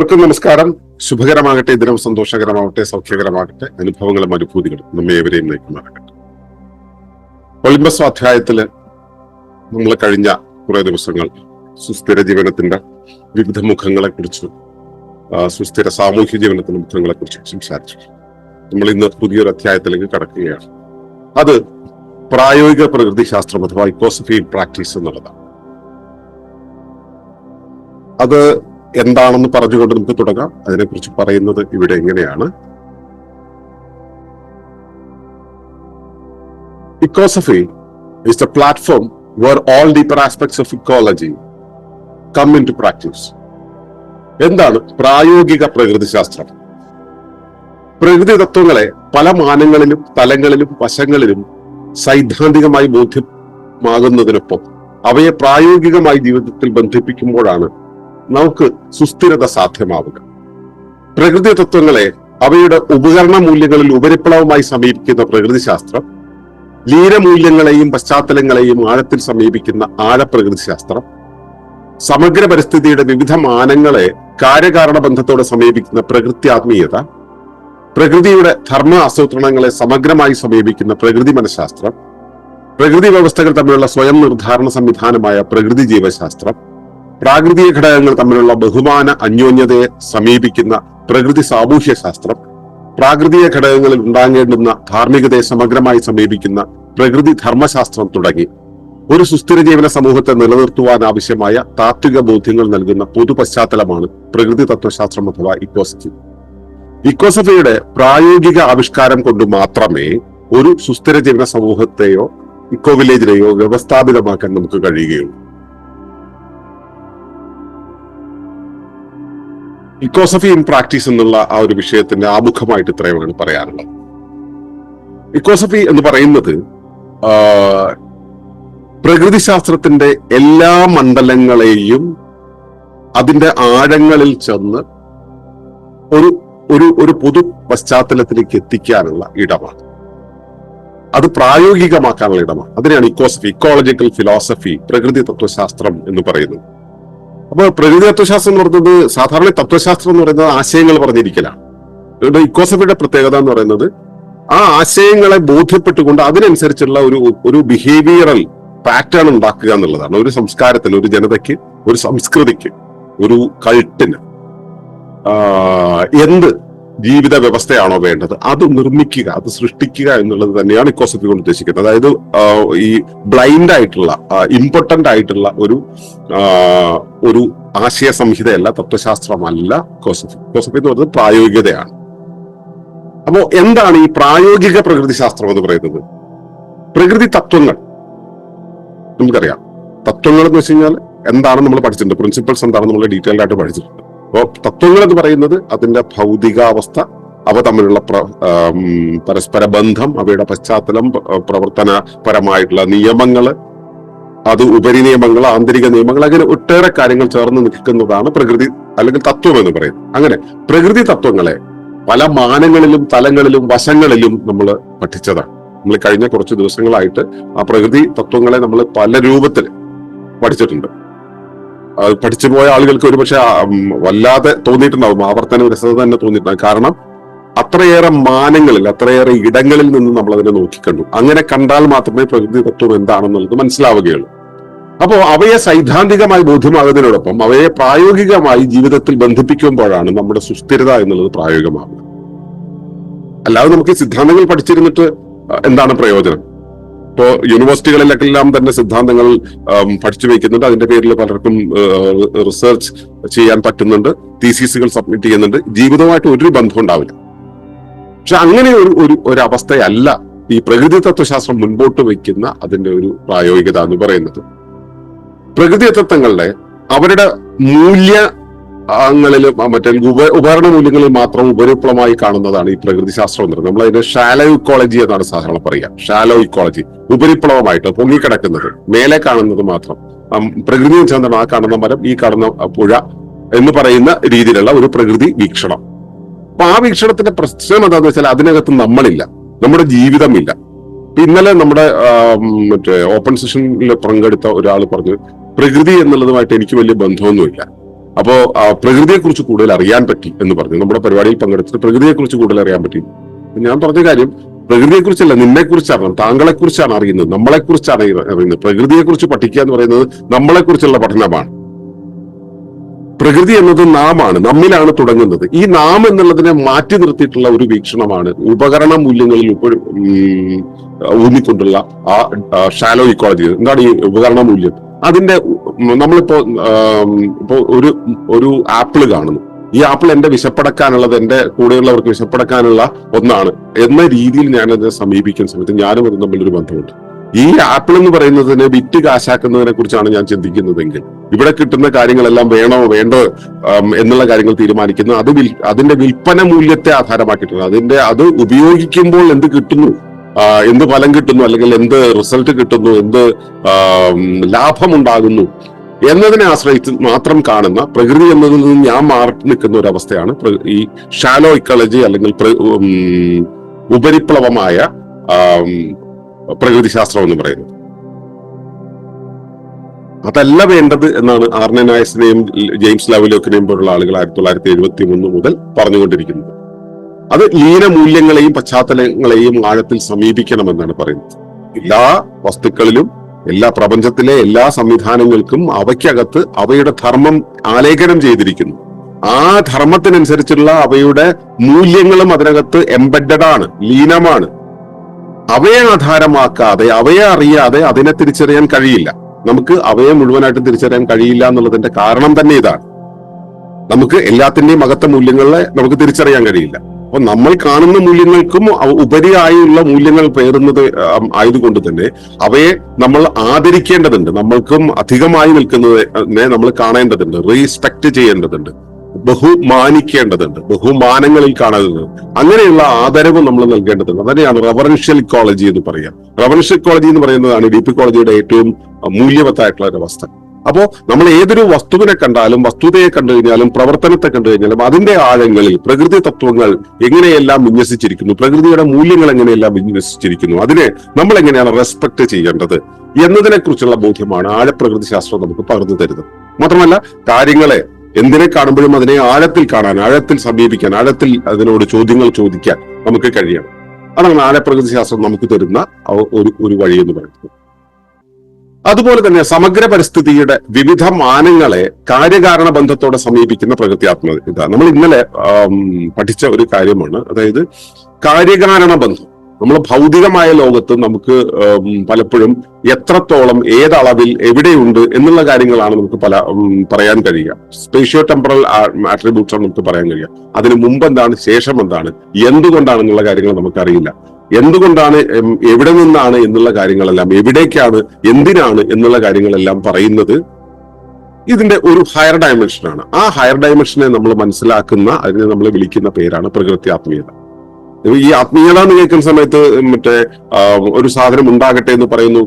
ഏവർക്കും നമസ്കാരം. ശുഭകരമാകട്ടെ ദിനം സന്തോഷകരമാകട്ടെ സൗഖ്യകരമാകട്ടെ അനുഭവങ്ങളും അനുഭൂതികളും നമ്മെ ഏവരെയും നയിക്കുമാറാകട്ടെ. ഒളിമ്പസ് സ്വാധ്യായത്തിൽ നമ്മൾ കഴിഞ്ഞ കുറെ ദിവസങ്ങൾ സുസ്ഥിര ജീവനത്തിന്റെ വിവിധ മുഖങ്ങളെ കുറിച്ചും സുസ്ഥിര സാമൂഹ്യ ജീവനത്തിന്റെ മുഖങ്ങളെ കുറിച്ച് സംസാരിച്ചു. നമ്മൾ ഇന്ന് പുതിയൊരു അധ്യായത്തിലേക്ക് കടക്കുകയാണ്. അത് പ്രായോഗിക പ്രകൃതി ശാസ്ത്രം അഥവാ ഇക്കോസഫി പ്രാക്ടീസ് എന്നുള്ളതാണ്. അത് എന്താണെന്ന് പറഞ്ഞുകൊണ്ട് നമുക്ക് തുടങ്ങാം. അതിനെക്കുറിച്ച് പറയുന്നത് ഇവിടെ എങ്ങനെയാണ്? Is the platform where all deeper aspects of ecology come into practice എന്താണ് പ്രായോഗിക പ്രകൃതിശാസ്ത്രം പ്രകൃതി തത്വങ്ങളെ പല മാനങ്ങളിലും തലങ്ങളിലും വശങ്ങളിലും സൈദ്ധാന്തികമായി ബോധ്യമാകുന്നതിനൊപ്പം അവയെ പ്രായോഗികമായി ജീവിതത്തിൽ ബന്ധിപ്പിക്കുമ്പോഴാണ് നമുക്ക് സുസ്ഥിരത സാധ്യമാവുക. പ്രകൃതി തത്വങ്ങളെ അവയുടെ ഉപകരണ മൂല്യങ്ങളിൽ ഉപരിപ്ലവമായി സമീപിക്കുന്ന പ്രകൃതിശാസ്ത്രം ലീനമൂല്യങ്ങളെയും പശ്ചാത്തലങ്ങളെയും ആഴത്തിൽ സമീപിക്കുന്ന ആഴപ്രകൃതി ശാസ്ത്രം സമഗ്ര പരിസ്ഥിതിയുടെ വിവിധ മാനങ്ങളെ കാര്യകാരണ ബന്ധത്തോടെ സമീപിക്കുന്ന പ്രകൃത്യാത്മീയത പ്രകൃതിയുടെ ധർമ്മ ആസൂത്രണങ്ങളെ സമഗ്രമായി സമീപിക്കുന്ന പ്രകൃതി മനഃശാസ്ത്രം പ്രകൃതി വ്യവസ്ഥകൾ തമ്മിലുള്ള സ്വയം നിർദ്ധാരണ സംവിധാനമായ പ്രകൃതി ജീവശാസ്ത്രം പ്രാകൃതിക ഘടകങ്ങൾ തമ്മിലുള്ള ബഹുമാന അന്യോന്യതയെ സമീപിക്കുന്ന പ്രകൃതി സാമൂഹ്യ ശാസ്ത്രം പ്രാകൃതിക ഘടകങ്ങളിൽ ഉണ്ടാകേണ്ടുന്ന ധാർമ്മികതയെ സമഗ്രമായി സമീപിക്കുന്ന പ്രകൃതി ധർമ്മശാസ്ത്രം തുടങ്ങി. ഒരു സുസ്ഥിര ജീവന സമൂഹത്തെ നിലനിർത്തുവാൻ ആവശ്യമായ താത്വിക ബോധ്യങ്ങൾ നൽകുന്ന പൊതു പശ്ചാത്തലമാണ് പ്രകൃതി തത്വശാസ്ത്രം അഥവാ ഇക്കോസഫി ഇക്കോസഫിയുടെ പ്രായോഗിക ആവിഷ്കാരം കൊണ്ട് മാത്രമേ ഒരു സുസ്ഥിര ജീവന സമൂഹത്തെയോ ഇക്കോ വില്ലേജിനെയോ വ്യവസ്ഥാപിതമാക്കാൻ നമുക്ക് കഴിയുകയുള്ളൂ. ഇക്കോസഫി ഇൻ പ്രാക്ടീസ് എന്നുള്ള ആ ഒരു വിഷയത്തിന്റെ ആമുഖമായിട്ട് ഇത്രയുമാണ് പറയാനുള്ളത് ഇക്കോസഫി എന്ന് പറയുന്നത് പ്രകൃതിശാസ്ത്രത്തിന്റെ എല്ലാ മണ്ഡലങ്ങളെയും അതിന്റെ ആഴങ്ങളിൽ ചെന്ന് ഒരു ഒരു ഒരു പൊതു പശ്ചാത്തലത്തിലേക്ക് എത്തിക്കാനുള്ള ഇടമാണ്. അത് പ്രായോഗികമാക്കാനുള്ള ഇടമാണ്. അതിനെയാണ് ഇക്കോസഫി ഇക്കോളജിക്കൽ ഫിലോസഫി പ്രകൃതി തത്വശാസ്ത്രം എന്ന് പറയുന്നത്. അപ്പോൾ പ്രകൃതി തത്വശാസ്ത്രം എന്ന് പറയുന്നത് സാധാരണ തത്വശാസ്ത്രം എന്ന് പറയുന്നത് ആശയങ്ങൾ പറഞ്ഞിരിക്കലാണ്. ഇക്കോസഫിയുടെ പ്രത്യേകത എന്ന് പറയുന്നത് ആ ആശയങ്ങളെ ബോധ്യപ്പെട്ടുകൊണ്ട് അതിനനുസരിച്ചുള്ള ഒരു ഒരു ബിഹേവിയറൽ പാറ്റേൺ ഉണ്ടാക്കുക എന്നുള്ളതാണ്. ഒരു സംസ്കാരത്തിന് ഒരു ജനതയ്ക്ക് ഒരു സംസ്കൃതിക്ക് ഒരു കൾട്ടിന് എന്ത് ജീവിത വ്യവസ്ഥയാണോ വേണ്ടത്? അത് നിർമ്മിക്കുക അത് സൃഷ്ടിക്കുക എന്നുള്ളത് തന്നെയാണ് ഇക്കോസഫി കൊണ്ട് ഉദ്ദേശിക്കുന്നത്. അതായത് ഈ ബ്ലൈൻഡ് ആയിട്ടുള്ള ഇമ്പോർട്ടന്റ് ആയിട്ടുള്ള ഒരു ഒരു ആശയ സംഹിതയല്ല തത്വശാസ്ത്രമല്ല ഇക്കോസഫി ഇക്കോസഫി എന്ന് പറയുന്നത് പ്രായോഗികതയാണ്. അപ്പോ എന്താണ് ഈ പ്രായോഗിക പ്രകൃതി ശാസ്ത്രം എന്ന് പറയുന്നത്? പ്രകൃതി തത്വങ്ങൾ. നമുക്കറിയാം. തത്വങ്ങൾ എന്ന് വെച്ച് കഴിഞ്ഞാൽ എന്താണ് നമ്മൾ പഠിച്ചിട്ടുണ്ട്? പ്രിൻസിപ്പൾസ് എന്താണ് നമ്മൾ ഡീറ്റെയിൽഡ് ആയിട്ട് പഠിച്ചിട്ടുണ്ട്? അപ്പോൾ തത്വങ്ങൾ എന്ന് പറയുന്നത് അതിന്റെ ഭൗതികാവസ്ഥ അവ തമ്മിലുള്ള പരസ്പര ബന്ധം അവയുടെ പശ്ചാത്തലം പ്രവർത്തനപരമായിട്ടുള്ള നിയമങ്ങൾ അത് ഉപരി നിയമങ്ങൾ ആന്തരിക നിയമങ്ങൾ അങ്ങനെ ഒട്ടേറെ കാര്യങ്ങൾ ചേർന്ന് നിൽക്കുന്നതാണ് പ്രകൃതി അല്ലെങ്കിൽ തത്വം എന്ന് പറയുന്നത്. അങ്ങനെ പ്രകൃതി തത്വങ്ങളെ പല മാനങ്ങളിലും തലങ്ങളിലും വശങ്ങളിലും നമ്മൾ പഠിച്ചതാണ്. നമ്മൾ കഴിഞ്ഞ കുറച്ച് ദിവസങ്ങളായിട്ട് ആ പ്രകൃതി തത്വങ്ങളെ നമ്മൾ പല രൂപത്തിൽ പഠിച്ചിട്ടുണ്ട്. പഠിച്ചു പോയ ആളുകൾക്ക് ഒരുപക്ഷെ വല്ലാതെ തോന്നിയിട്ടുണ്ടാവും. ആവർത്തന രസത തന്നെ തോന്നിയിട്ടുണ്ടാവും. കാരണം അത്രയേറെ മാനങ്ങളിൽ അത്രയേറെ ഇടങ്ങളിൽ നിന്ന് നമ്മൾ അതിനെ നോക്കിക്കണ്ടു. അങ്ങനെ കണ്ടാൽ മാത്രമേ പ്രകൃതി തത്വം എന്താണെന്നുള്ളത് മനസ്സിലാവുകയുള്ളൂ. അപ്പോൾ അവയെ സൈദ്ധാന്തികമായി ബോധ്യമാകുന്നതിനോടൊപ്പം അവയെ പ്രായോഗികമായി ജീവിതത്തിൽ ബന്ധിപ്പിക്കുമ്പോഴാണ് നമ്മുടെ സുസ്ഥിരത എന്നുള്ളത് പ്രായോഗികമാകുന്നത് അല്ലാതെ നമുക്ക് സിദ്ധാന്തങ്ങൾ പഠിച്ചിരുന്നിട്ട് എന്താണ് പ്രയോജനം? ഇപ്പോ യൂണിവേഴ്സിറ്റികളിലെല്ലാം തന്നെ സിദ്ധാന്തങ്ങൾ പഠിച്ചു വെക്കുന്നുണ്ട്. അതിന്റെ പേരിൽ പലർക്കും റിസർച്ച് ചെയ്യാൻ പറ്റുന്നുണ്ട്. തീസീസുകൾ സബ്മിറ്റ് ചെയ്യുന്നുണ്ട്. ജീവിതവുമായിട്ട് ഒരു ബന്ധം ഉണ്ടാവില്ല. പക്ഷെ അങ്ങനെ ഒരു ഒരു ഒരു അവസ്ഥയല്ല ഈ പ്രകൃതി തത്വശാസ്ത്രം മുൻപോട്ട് വയ്ക്കുന്ന അതിന്റെ ഒരു പ്രായോഗികത എന്ന് പറയുന്നത്. പ്രകൃതി തത്വങ്ങളുടെ അവരുടെ മൂല്യ ങ്ങളിൽ മറ്റേ ഉപ ഉപകരണ മൂല്യങ്ങളിൽ മാത്രം ഉപരിപ്ലവമായി കാണുന്നതാണ് ഈ പ്രകൃതി ശാസ്ത്രം എന്ന് പറയുന്നത്. നമ്മൾ അതിന്റെ ഷാലോ ഇക്കോളജി എന്നാണ് സാധാരണ പറയുക. ഷാലോ ഇക്കോളജി ഉപരിപ്ലവമായിട്ട് പൊങ്ങിക്കിടക്കുന്നത്. മേലെ കാണുന്നത് മാത്രം. പ്രകൃതി ചേർന്നാണ് ആ കാണുന്ന മരം ഈ കാണുന്ന പുഴ എന്ന് പറയുന്ന രീതിയിലുള്ള ഒരു പ്രകൃതി വീക്ഷണം. അപ്പൊ ആ വീക്ഷണത്തിന്റെ പ്രശ്നം എന്താണെന്ന് വെച്ചാൽ അതിനകത്ത് നമ്മളില്ല. നമ്മുടെ ജീവിതമില്ല. ഇന്നലെ നമ്മുടെ മറ്റേ ഓപ്പൺ സെഷനിൽ പങ്കെടുത്ത ഒരാൾ പറഞ്ഞു പ്രകൃതി എന്നുള്ളതുമായിട്ട് എനിക്ക് വലിയ ബന്ധമൊന്നുമില്ല. അപ്പോ പ്രകൃതിയെക്കുറിച്ച് കൂടുതൽ അറിയാൻ പറ്റി എന്ന് പറഞ്ഞു. നമ്മുടെ പരിപാടിയിൽ പങ്കെടുത്തിട്ട് പ്രകൃതിയെക്കുറിച്ച് കൂടുതൽ അറിയാൻ പറ്റി. ഞാൻ പറഞ്ഞ കാര്യം പ്രകൃതിയെക്കുറിച്ചല്ല നിന്നെ കുറിച്ചാണ് താങ്കളെ കുറിച്ചാണ് അറിയുന്നത് നമ്മളെ കുറിച്ചാണ് അറിയുന്നത്. പ്രകൃതിയെക്കുറിച്ച് പഠിക്കുക എന്ന് പറയുന്നത് നമ്മളെക്കുറിച്ചുള്ള പഠനമാണ്. പ്രകൃതി എന്നത് നാമാണ് നമ്മിലാണ് തുടങ്ങുന്നത്. ഈ നാം എന്നുള്ളതിനെ മാറ്റി നിർത്തിയിട്ടുള്ള ഒരു വീക്ഷണമാണ് ഉപകരണ മൂല്യങ്ങളിൽ ഊന്നിക്കൊണ്ടുള്ള ആ ഷാലോ ഇക്കോളജി എന്താണ് ഈ ഉപകരണ മൂല്യം? അതിന്റെ നമ്മളിപ്പോ ഇപ്പോ ഒരു ഒരു ആപ്പിൾ കാണുന്നു. ഈ ആപ്പിൾ എന്റെ വിശപ്പടക്കാനുള്ളത് എന്റെ കൂടെയുള്ളവർക്ക് വിശപ്പടക്കാനുള്ള ഒന്നാണ്. എന്ന രീതിയിൽ ഞാൻ അതിനെ സമീപിക്കുന്ന സമയത്ത് ഞാനും അതും തമ്മിലൊരു ബന്ധമുണ്ട്. ഈ ആപ്പിൾ എന്ന് പറയുന്നതിനെ വിറ്റ് കാശാക്കുന്നതിനെ കുറിച്ചാണ് ഞാൻ ചിന്തിക്കുന്നതെങ്കിൽ ഇവിടെ കിട്ടുന്ന കാര്യങ്ങളെല്ലാം വേണോ വേണ്ടോ എന്നുള്ള കാര്യങ്ങൾ തീരുമാനിക്കുന്നു അത് അതിന്റെ വിൽപ്പന മൂല്യത്തെ ആധാരമാക്കിയിട്ടുണ്ട് അതിന്റെ അത് ഉപയോഗിക്കുമ്പോൾ എന്ത് കിട്ടുന്നു? എന്ത് ഫലം കിട്ടുന്നു അല്ലെങ്കിൽ എന്ത് റിസൾട്ട് കിട്ടുന്നു എന്ത് ലാഭം ലാഭമുണ്ടാകുന്നു എന്നതിനെ ആശ്രയിച്ച് മാത്രം കാണുന്ന പ്രകൃതി എന്നതിൽ നിന്ന് ഞാൻ മാറി നിൽക്കുന്ന ഒരു അവസ്ഥയാണ് ഈ ഷാലോ ഇക്കോളജി അല്ലെങ്കിൽ ഉപരിപ്ലവമായ പ്രകൃതിശാസ്ത്രം പ്രകൃതി ശാസ്ത്രം എന്ന് പറയുന്നത്. അതല്ല വേണ്ടത് എന്നാണ് ആർനെ നായസിനെയും ജെയിംസ് ലവലോക്കിനെയും പോലുള്ള ആളുകൾ ആയിരത്തി തൊള്ളായിരത്തി എഴുപത്തി മൂന്ന് മുതൽ പറഞ്ഞുകൊണ്ടിരിക്കുന്നത്. അത് ലീനമൂല്യങ്ങളെയും പശ്ചാത്തലങ്ങളെയും ആഴത്തിൽ സമീപിക്കണമെന്നാണ് പറയുന്നത്. എല്ലാ വസ്തുക്കളിലും എല്ലാ പ്രപഞ്ചത്തിലെ എല്ലാ സംവിധാനങ്ങൾക്കും അവയ്ക്കകത്ത് അവയുടെ ധർമ്മം ആലേഖനം ചെയ്തിരിക്കുന്നു. ആ ധർമ്മത്തിനനുസരിച്ചുള്ള അവയുടെ മൂല്യങ്ങളും അതിനകത്ത് എംബഡഡ് ആണ് ലീനമാണ്. അവയെ ആധാരമാക്കാതെ അവയെ അറിയാതെ അതിനെ തിരിച്ചറിയാൻ കഴിയില്ല. നമുക്ക് അവയെ മുഴുവനായിട്ട് തിരിച്ചറിയാൻ കഴിയില്ല എന്നുള്ളതിന്റെ കാരണം തന്നെ ഇതാണ്. നമുക്ക് എല്ലാത്തിന്റെയും അകത്ത മൂല്യങ്ങളെ നമുക്ക് തിരിച്ചറിയാൻ കഴിയില്ല. അപ്പൊ നമ്മൾ കാണുന്ന മൂല്യങ്ങൾക്കും ഉപരിയായുള്ള മൂല്യങ്ങൾ പേറുന്നത് ആയതുകൊണ്ട് തന്നെ അവയെ നമ്മൾ ആദരിക്കേണ്ടതുണ്ട്. നമ്മൾക്കും അധികമായി നിൽക്കുന്നതിനെ നമ്മൾ കാണേണ്ടതുണ്ട്. റീസ്പെക്ട് ചെയ്യേണ്ടതുണ്ട്. ബഹുമാനിക്കേണ്ടതുണ്ട്. ബഹുമാനങ്ങളിൽ കാണുന്നത്. അങ്ങനെയുള്ള ആദരവ് നമ്മൾ നൽകേണ്ടതുണ്ട്. അതിനെയാണ് റവറൻഷ്യൽ കോളേജ് എന്ന് പറയാം. റവറൻഷ്യൽ കോളേജ് എന്ന് പറയുന്നതാണ് ഡി പി കോളേജിയുടെ ഏറ്റവും മൂല്യവത്തായിട്ടുള്ള ഒരു അവസ്ഥ. അപ്പോ നമ്മൾ ഏതൊരു വസ്തുവിനെ കണ്ടാലും വസ്തുതയെ കണ്ടു കഴിഞ്ഞാലും പ്രവർത്തനത്തെ കണ്ടു കഴിഞ്ഞാലും അതിന്റെ ആഴങ്ങളിൽ പ്രകൃതി തത്വങ്ങൾ എങ്ങനെയെല്ലാം വിന്യസിച്ചിരിക്കുന്നു പ്രകൃതിയുടെ മൂല്യങ്ങൾ എങ്ങനെയെല്ലാം വിന്യസിച്ചിരിക്കുന്നു അതിനെ നമ്മൾ എങ്ങനെയാണ് റെസ്പെക്ട് ചെയ്യേണ്ടത് എന്നതിനെ കുറിച്ചുള്ള ബോധ്യമാണ് ആഴപ്രകൃതി ശാസ്ത്രം നമുക്ക് പകർന്നു തരുന്നത്. മാത്രമല്ല കാര്യങ്ങളെ എന്തിനെ കാണുമ്പോഴും അതിനെ ആഴത്തിൽ കാണാൻ ആഴത്തിൽ സമീപിക്കാൻ ആഴത്തിൽ അതിനോട് ചോദ്യങ്ങൾ ചോദിക്കാൻ നമുക്ക് കഴിയണം. അതാണ് ആഴപ്രകൃതി ശാസ്ത്രം നമുക്ക് തരുന്ന ഒരു ഒരു വഴി എന്ന് പറയുന്നത്. അതുപോലെ തന്നെ സമഗ്ര പരിസ്ഥിതിയുടെ വിവിധ മാനങ്ങളെ കാര്യകാരണ ബന്ധത്തോടെ സമീപിക്കുന്ന പ്രകൃത്യാത്മകത നമ്മൾ ഇന്നലെ പഠിച്ച ഒരു കാര്യമാണ്. അതായത് കാര്യകാരണ ബന്ധം. നമ്മൾ ഭൗതികമായ ലോകത്ത് നമുക്ക് പലപ്പോഴും എത്രത്തോളം ഏതളവിൽ എവിടെയുണ്ട് എന്നുള്ള കാര്യങ്ങളാണ് നമുക്ക് പല പറയാൻ കഴിയുക. സ്പേഷ്യോ ടെമ്പറൽ ആട്രിബ്യൂട്ട്സ് ആണ് നമുക്ക് പറയാൻ കഴിയുക. അതിന് മുമ്പ് എന്താണ് ശേഷം എന്താണ് എന്തുകൊണ്ടാണെന്നുള്ള കാര്യങ്ങൾ നമുക്കറിയില്ല. എന്തുകൊണ്ടാണ് എവിടെ നിന്നാണ് എന്നുള്ള കാര്യങ്ങളെല്ലാം എവിടേക്കാണ് എന്തിനാണ് എന്നുള്ള കാര്യങ്ങളെല്ലാം പറയുന്നത് ഇതിന്റെ ഒരു ഹയർ ഡയമെൻഷനാണ് ആ ഹയർ ഡയമെൻഷനെ നമ്മൾ മനസ്സിലാക്കുന്ന അതിനെ നമ്മൾ വിളിക്കുന്ന പേരാണ് പ്രകൃതി ആത്മീയത. ഈ ആത്മീയത എന്ന് കേൾക്കുന്ന സമയത്ത് മറ്റേ ഒരു സാധനം ഉണ്ടാകട്ടെ എന്ന് പറയുന്നു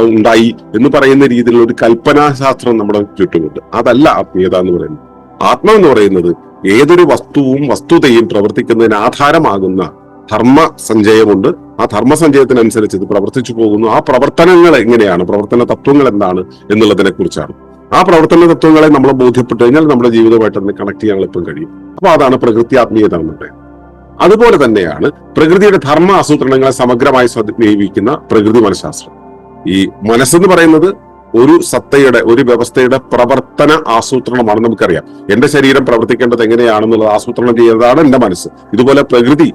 ഉണ്ടായി എന്ന് പറയുന്ന രീതിയിലുള്ള ഒരു കൽപ്പനാശാസ്ത്രം നമ്മുടെ ചുറ്റുമുണ്ട്. അതല്ല ആത്മീയത എന്ന് പറയുന്നത്. ആത്മ എന്ന് പറയുന്നത് ഏതൊരു വസ്തുവും വസ്തുതയും പ്രവർത്തിക്കുന്നതിന് ആധാരമാകുന്ന ധർമ്മ സഞ്ചയമുണ്ട് ആ ധർമ്മ സഞ്ചയത്തിനനുസരിച്ച് ഇത് പ്രവർത്തിച്ചു പോകുന്നു. ആ പ്രവർത്തനങ്ങൾ എങ്ങനെയാണ്? പ്രവർത്തന തത്വങ്ങൾ എന്താണ് എന്നുള്ളതിനെ കുറിച്ചാണ്. ആ പ്രവർത്തന തത്വങ്ങളെ നമ്മൾ ബോധ്യപ്പെട്ടു കഴിഞ്ഞാൽ നമ്മുടെ ജീവിതമായിട്ട് അതിനെ കണക്ട് ചെയ്യാൻ എളുപ്പം കഴിയും. അപ്പൊ അതാണ് പ്രകൃതി ആത്മീയത എന്നുള്ളത് അതുപോലെ തന്നെയാണ് പ്രകൃതിയുടെ ധർമ്മ ആസൂത്രണങ്ങളെ സമഗ്രമായി സമീപിക്കുന്ന പ്രകൃതി മനഃശാസ്ത്രം. ഈ മനസ്സെന്ന് പറയുന്നത് ഒരു സത്തയുടെ ഒരു വ്യവസ്ഥയുടെ പ്രവർത്തന ആസൂത്രണമാണ് നമുക്കറിയാം. എന്റെ ശരീരം പ്രവർത്തിക്കേണ്ടത് എങ്ങനെയാണെന്നുള്ളത് ആസൂത്രണം ചെയ്യുന്നതാണ് എന്റെ മനസ്സ്. ഇതുപോലെ പ്രകൃതി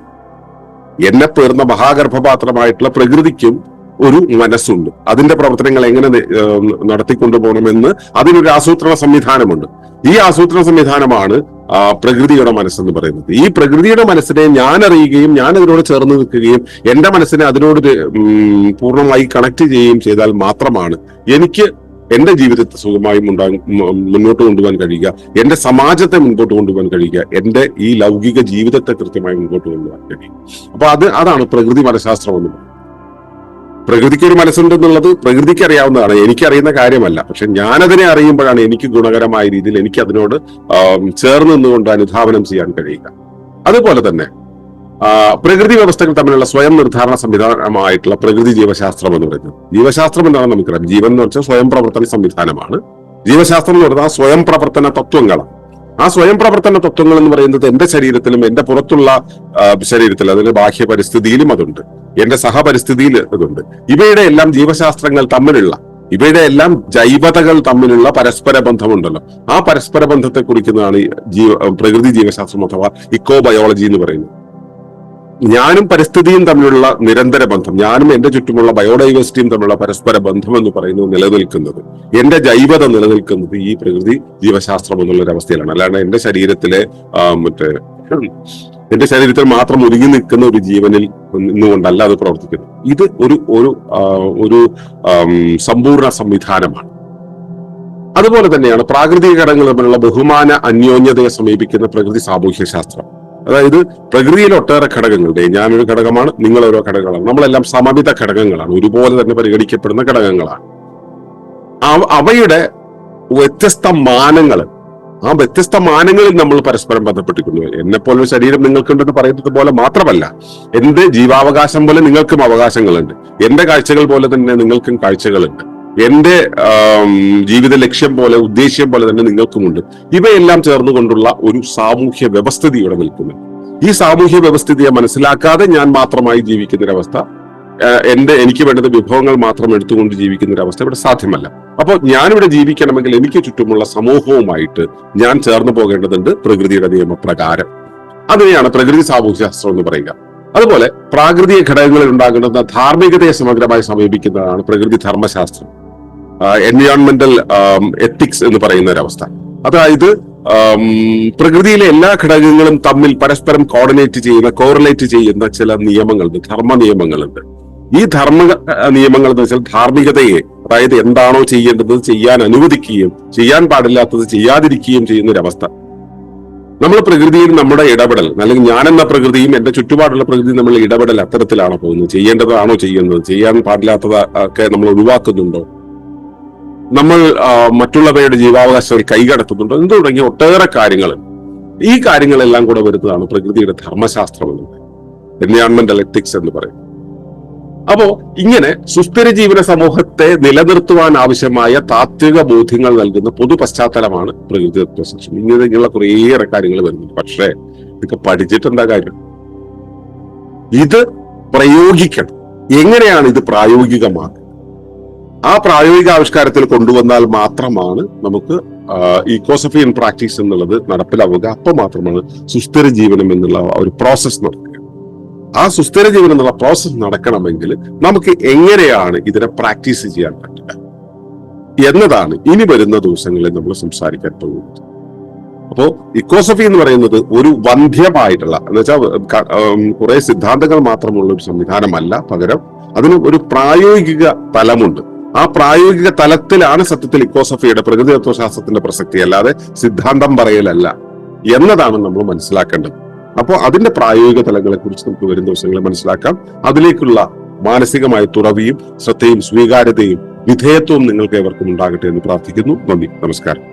എന്നെ പേർന്ന മഹാഗർഭപാത്രമായിട്ടുള്ള പ്രകൃതിക്കും ഒരു മനസ്സുണ്ട്. അതിന്റെ പ്രവർത്തനങ്ങൾ എങ്ങനെ നടത്തിക്കൊണ്ടുപോകണമെന്ന് അതിനൊരു ആസൂത്രണ സംവിധാനമുണ്ട്. ഈ ആസൂത്രണ സംവിധാനമാണ് പ്രകൃതിയുടെ മനസ്സെന്ന് പറയുന്നത്. ഈ പ്രകൃതിയുടെ മനസ്സിനെ ഞാൻ അറിയുകയും ഞാൻ അതിനോട് ചേർന്ന് നിൽക്കുകയും എന്റെ മനസ്സിനെ അതിനോട് പൂർണമായി കണക്ട് ചെയ്യുകയും ചെയ്താൽ മാത്രമാണ് എനിക്ക് എന്റെ ജീവിതത്തെ സുഖമായി മുന്നോട്ട് കൊണ്ടുപോകാൻ കഴിയുക. എന്റെ സമാജത്തെ മുൻപോട്ട് കൊണ്ടുപോകാൻ കഴിയുക. എന്റെ ഈ ലൗകിക ജീവിതത്തെ കൃത്യമായി മുൻപോട്ട് കൊണ്ടുപോകാൻ കഴിയും. അപ്പൊ അത് അതാണ് പ്രകൃതി മനഃശാസ്ത്രം എന്ന് പറയുന്നത്. പ്രകൃതിക്ക് ഒരു മനസ്സുണ്ടെന്നുള്ളത് പ്രകൃതിക്ക് അറിയാവുന്നതാണ്. എനിക്ക് അറിയുന്ന കാര്യമല്ല. പക്ഷെ ഞാനതിനെ അറിയുമ്പോഴാണ് എനിക്ക് ഗുണകരമായ രീതിയിൽ എനിക്ക് അതിനോട് ചേർന്ന് നിന്നുകൊണ്ട് അനുധാവനം ചെയ്യാൻ കഴിയുക. അതുപോലെ തന്നെ പ്രകൃതി വ്യവസ്ഥകൾ തമ്മിലുള്ള സ്വയം നിർദ്ധാരണ സംവിധാനമായിട്ടുള്ള പ്രകൃതി ജീവശാസ്ത്രം എന്ന് പറയുന്നത്. ജീവശാസ്ത്രം എന്താണെന്ന് നമുക്കറിയാം. ജീവൻ എന്ന് വെച്ചാൽ സ്വയം പ്രവർത്തന സംവിധാനമാണ്. ജീവശാസ്ത്രം എന്ന് പറയുന്നത് ആ സ്വയം പ്രവർത്തന തത്വങ്ങളാണ്. ആ സ്വയം പ്രവർത്തന തത്വങ്ങൾ എന്ന് പറയുന്നത് എന്റെ ശരീരത്തിലും എന്റെ പുറത്തുള്ള ശരീരത്തിൽ അതിന്റെ ബാഹ്യ പരിസ്ഥിതിയിലും അതുണ്ട്. എന്റെ സഹപരിസ്ഥിതിയിൽ അതുണ്ട്. ഇവയുടെ എല്ലാം ജീവശാസ്ത്രങ്ങൾ തമ്മിലുള്ള ഇവയുടെ എല്ലാം ജൈവതകൾ തമ്മിലുള്ള പരസ്പര ബന്ധമുണ്ടല്ലോ. ആ പരസ്പര ബന്ധത്തെ കുറിക്കുന്നതാണ് ജീവ പ്രകൃതി ജീവശാസ്ത്രം അഥവാ ഇക്കോ ബയോളജി എന്ന് പറയുന്നത്. ഞാനും പരിസ്ഥിതിയും തമ്മിലുള്ള നിരന്തര ബന്ധം ഞാനും എന്റെ ചുറ്റുമുള്ള ബയോഡൈവേഴ്സിറ്റിയും തമ്മിലുള്ള പരസ്പര ബന്ധം എന്ന് പറയുന്നത് നിലനിൽക്കുന്നത് എന്റെ ജൈവത നിലനിൽക്കുന്നത് ഈ പ്രകൃതി ജീവശാസ്ത്രം എന്നുള്ള ഒരു അവസ്ഥയിലാണ്. അല്ലാണ്ട് എന്റെ ശരീരത്തിലെ മറ്റേ എന്റെ ശരീരത്തിൽ മാത്രം ഒതുങ്ങി നിൽക്കുന്ന ഒരു ജീവനിൽ നിന്നുകൊണ്ടല്ല അത് പ്രവർത്തിക്കുന്നത്. ഇത് ഒരു ഒരു ഒരു സമ്പൂർണ സംവിധാനമാണ്. അതുപോലെ തന്നെയാണ് പ്രാകൃതിക ഘടകങ്ങൾ തമ്മിലുള്ള ബഹുമാന അന്യോന്യതയെ സമീപിക്കുന്ന പ്രകൃതി സാമൂഹ്യ ശാസ്ത്രം അതായത് പ്രകൃതിയിൽ ഒട്ടേറെ ഘടകങ്ങളുണ്ട്. ഞാനൊരു ഘടകമാണ് നിങ്ങൾ ഓരോ ഘടകങ്ങളാണ്. നമ്മളെല്ലാം സമമിത ഘടകങ്ങളാണ്. ഒരുപോലെ തന്നെ പരിഗണിക്കപ്പെടുന്ന ഘടകങ്ങളാണ്. അവ- അവയുടെ വ്യത്യസ്ത മാനങ്ങൾ ആ വ്യത്യസ്ത മാനങ്ങളിൽ നമ്മൾ പരസ്പരം ബന്ധപ്പെട്ടിരിക്കുന്നു. എന്നെ പോലെ ശരീരം നിങ്ങൾക്കുണ്ടെന്ന് പറയുന്നത് പോലെ മാത്രമല്ല എന്റെ ജീവാവകാശം പോലെ നിങ്ങൾക്കും അവകാശങ്ങളുണ്ട്. എന്റെ കാഴ്ചകൾ പോലെ തന്നെ നിങ്ങൾക്കും കാഴ്ചകളുണ്ട്. എന്റെ ജീവിത ലക്ഷ്യം പോലെ ഉദ്ദേശ്യം പോലെ തന്നെ നിങ്ങൾക്കുമുണ്ട്. ഇവയെല്ലാം ചേർന്നുകൊണ്ടുള്ള ഒരു സാമൂഹ്യ വ്യവസ്ഥിതി ഇവിടെ നിൽക്കുന്നു. ഈ സാമൂഹ്യ വ്യവസ്ഥിതിയെ മനസ്സിലാക്കാതെ ഞാൻ മാത്രമായി ജീവിക്കുന്ന ഒരവസ്ഥ ആ, എന്റെ എനിക്ക് വേണ്ടത് വിഭവങ്ങൾ മാത്രം എടുത്തുകൊണ്ട് ജീവിക്കുന്ന ഒരു അവസ്ഥ ഇവിടെ സാധ്യമല്ല. അപ്പോൾ ഞാനിവിടെ ജീവിക്കണമെങ്കിൽ എനിക്ക് ചുറ്റുമുള്ള സമൂഹവുമായിട്ട് ഞാൻ ചേർന്ന് പോകേണ്ടതുണ്ട് പ്രകൃതിയുടെ നിയമപ്രകാരം. അതിനെയാണ് പ്രകൃതി സാമൂഹ്യശാസ്ത്രം എന്ന് പറയുക. അതുപോലെ പ്രാകൃതിക ഘടകങ്ങളിൽ ഉണ്ടാകുന്ന ധാർമ്മികതയെ സമഗ്രമായി സമീപിക്കുന്നതാണ് പ്രകൃതി ധർമ്മശാസ്ത്രം. എൻവയോൺമെന്റൽ എത്തിക്സ് എന്ന് പറയുന്ന ഒരവസ്ഥ. അതായത് പ്രകൃതിയിലെ എല്ലാ ഘടകങ്ങളും തമ്മിൽ പരസ്പരം കോർഡിനേറ്റ് ചെയ്യുന്ന കോറിലേറ്റ് ചെയ്യുന്ന ചില നിയമങ്ങളുണ്ട് ധർമ്മ നിയമങ്ങളുണ്ട്. ഈ ധർമ്മ നിയമങ്ങൾ എന്ന് വെച്ചാൽ ധാർമ്മികതയെ അതായത് എന്താണോ ചെയ്യേണ്ടത് ചെയ്യാൻ അനുവദിക്കുകയും ചെയ്യാൻ പാടില്ലാത്തത് ചെയ്യാതിരിക്കുകയും ചെയ്യുന്ന ഒരവസ്ഥ നമ്മൾ പ്രകൃതിയിൽ നമ്മുടെ ഇടപെടൽ അല്ലെങ്കിൽ ഞാൻ എന്ന പ്രകൃതിയും എന്റെ ചുറ്റുപാടുള്ള പ്രകൃതിയും നമ്മൾ ഇടപെടൽ അത്തരത്തിലാണോ പോകുന്നത്? ചെയ്യേണ്ടതാണോ ചെയ്യുന്നത്? ചെയ്യാൻ പാടില്ലാത്തതൊക്കെ നമ്മൾ ഒഴിവാക്കുന്നുണ്ടോ? നമ്മൾ മറ്റുള്ളവരുടെ കൈകടത്തുന്നുണ്ട് കൈകടത്തുന്നുണ്ടോ. എന്ന് തുടങ്ങിയ ഒട്ടേറെ കാര്യങ്ങൾ. ഈ കാര്യങ്ങളെല്ലാം കൂടെ വരുന്നതാണ് പ്രകൃതിയുടെ ധർമ്മശാസ്ത്രം എന്ന് പറയുന്നത്. എൻവയോൺമെന്റൽ എത്തിക്സ് എന്ന് പറയും അപ്പോ ഇങ്ങനെ സുസ്ഥിര ജീവന സമൂഹത്തെ നിലനിർത്തുവാൻ ആവശ്യമായ താത്വിക ബോധ്യങ്ങൾ നൽകുന്ന പൊതു പശ്ചാത്തലമാണ് പ്രകൃതി തത്വശാസ്ത്രം. ഇങ്ങനെ ഇങ്ങനെയുള്ള കുറേയേറെ കാര്യങ്ങൾ വരുന്നുണ്ട്. പക്ഷേ ഇതൊക്കെ പഠിച്ചിട്ട് എന്താ കാര്യം? ഇത് പ്രയോഗിക്കണം. എങ്ങനെയാണ് ഇത് പ്രായോഗികമാക്കുക? ആ പ്രായോഗിക ആവിഷ്കാരത്തിൽ കൊണ്ടുവന്നാൽ മാത്രമാണ് നമുക്ക് ഇക്കോസഫി ഇൻ പ്രാക്ടീസ് എന്നുള്ളത് നടപ്പിലാവുക. അപ്പൊ മാത്രമാണ് സുസ്ഥിര ജീവനം എന്നുള്ള ഒരു പ്രോസസ് നടക്കുക. ആ സുസ്ഥിര ജീവനം എന്നുള്ള പ്രോസസ് നടക്കണമെങ്കിൽ നമുക്ക് എങ്ങനെയാണ് ഇതിനെ പ്രാക്ടീസ് ചെയ്യാൻ പറ്റുക? എന്നതാണ് ഇനി വരുന്ന ദിവസങ്ങളിൽ നമ്മൾ സംസാരിക്കാൻ പോകുന്നത്. അപ്പോ ഇക്കോസഫി എന്ന് പറയുന്നത് ഒരു വന്ധ്യമായിട്ടുള്ള എന്ന് വെച്ചാൽ കുറെ സിദ്ധാന്തങ്ങൾ മാത്രമുള്ള ഒരു സംവിധാനമല്ല പകരം. അതിന് ഒരു പ്രായോഗിക തലമുണ്ട്. ആ പ്രായോഗിക തലത്തിലാണ് സത്യത്തിൽ ഇക്കോസഫിയുടെ പ്രകൃതി തത്വശാസ്ത്രത്തിന്റെ പ്രസക്തി. അല്ലാതെ സിദ്ധാന്തം പറയലല്ല എന്നതാണ് നമ്മൾ മനസ്സിലാക്കേണ്ടത്. അപ്പോൾ അതിന്റെ പ്രായോഗിക തലങ്ങളെ കുറിച്ച് നമുക്ക് വരും ദിവസങ്ങളിൽ മനസ്സിലാക്കാം. അതിലേക്കുള്ള മാനസികമായ തുറവിയും ശ്രദ്ധയും സ്വീകാര്യതയും വിധേയത്വവും നിങ്ങൾക്ക് ഏവർക്കും ഉണ്ടാകട്ടെ എന്ന് പ്രാർത്ഥിക്കുന്നു. നന്ദി. നമസ്കാരം.